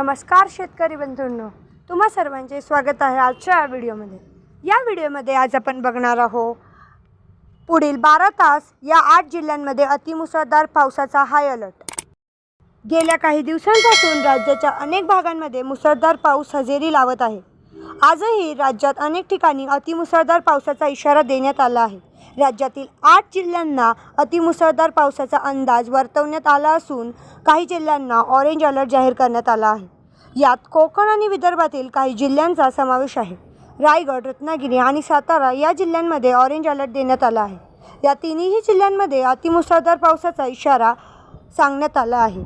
नमस्कार शेतकरी बंधूंनो. तुम्हा सर्वांचे स्वागत आहे आजच्या या व्हिडिओमध्ये. या व्हिडिओमध्ये आज आपण बघणार आहोत पुढील बारा तास या आठ जिल्ह्यांमध्ये अतिमुसळधार पावसाचा हाय अलर्ट गेल्या काही दिवसांपासून राज्याच्या अनेक भागांमध्ये मुसळधार पाऊस हजेरी लावत आहे. आजही राज्यात अनेक ठिकाणी अतिमुसळधार पावसाचा इशारा देण्यात आला आहे. राज्यातील आठ जिल्ह्यांना अतिमुसळधार पावसाचा अंदाज वर्तवण्यात आला असून काही जिल्ह्यांना ऑरेंज अलर्ट जाहीर करण्यात आला आहे. यात कोकण आणि विदर्भातील काही जिल्ह्यांचा समावेश आहे. रायगड रत्नागिरी आणि सातारा या जिल्ह्यांमध्ये ऑरेंज अलर्ट देण्यात आला आहे. या तिन्ही जिल्ह्यांमध्ये अतिमुसळधार पावसाचा इशारा सांगण्यात आला आहे.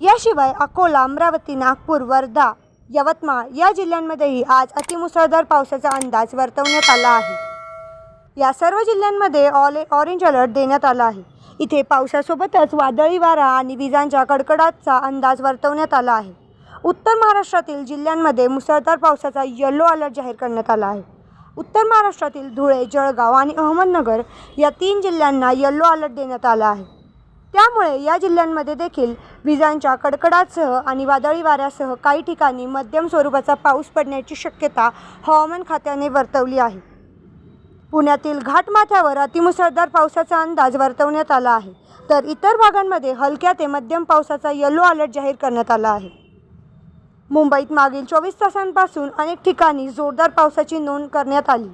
याशिवाय अकोला अमरावती नागपूर वर्धा यवतमाळ या जिल्ह्यांमध्येही आज अतिमुसळधार पावसाचा अंदाज वर्तवण्यात आला आहे. या सर्व जिल्ह्यांमध्ये ऑले ऑरेंज अलर्ट देण्यात आला आहे. इथे पावसासोबतच वादळी वारा आणि विजांच्या कडकडाटचा अंदाज वर्तवण्यात आला आहे. उत्तर महाराष्ट्रातील जिल्ह्यांमध्ये मुसळधार पावसाचा येलो अलर्ट जाहीर करण्यात आला आहे. उत्तर महाराष्ट्रातील धुळे जळगाव आणि अहमदनगर या तीन जिल्ह्यांना येल्लो अलर्ट देण्यात आला आहे. त्यामुळे या जिल्ह्यांमध्ये देखील विजांच्या कडकडासह आणि वादळी वाऱ्यासह काही ठिकाणी मध्यम स्वरूपाचा पाऊस पडण्याची शक्यता हवामान खात्याने वर्तवली आहे. पुण्यातील घाटमाथ्यावर अतिमुसळधार पावसाचा अंदाज वर्तवण्यात आला आहे. तर इतर भागांमध्ये हलक्या ते मध्यम पावसाचा येलो अलर्ट जाहीर करण्यात आला आहे. मुंबईत मागील चोवीस तासांपासून अनेक ठिकाणी जोरदार पावसाची नोंद करण्यात आली.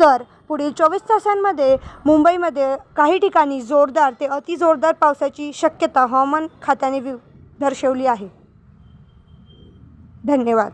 तर पुढील चोवीस तासांमध्ये मुंबईमध्ये काही ठिकाणी जोरदार ते अतिजोरदार पावसाची शक्यता हवामान खात्याने वि- दर्शवली आहे. धन्यवाद.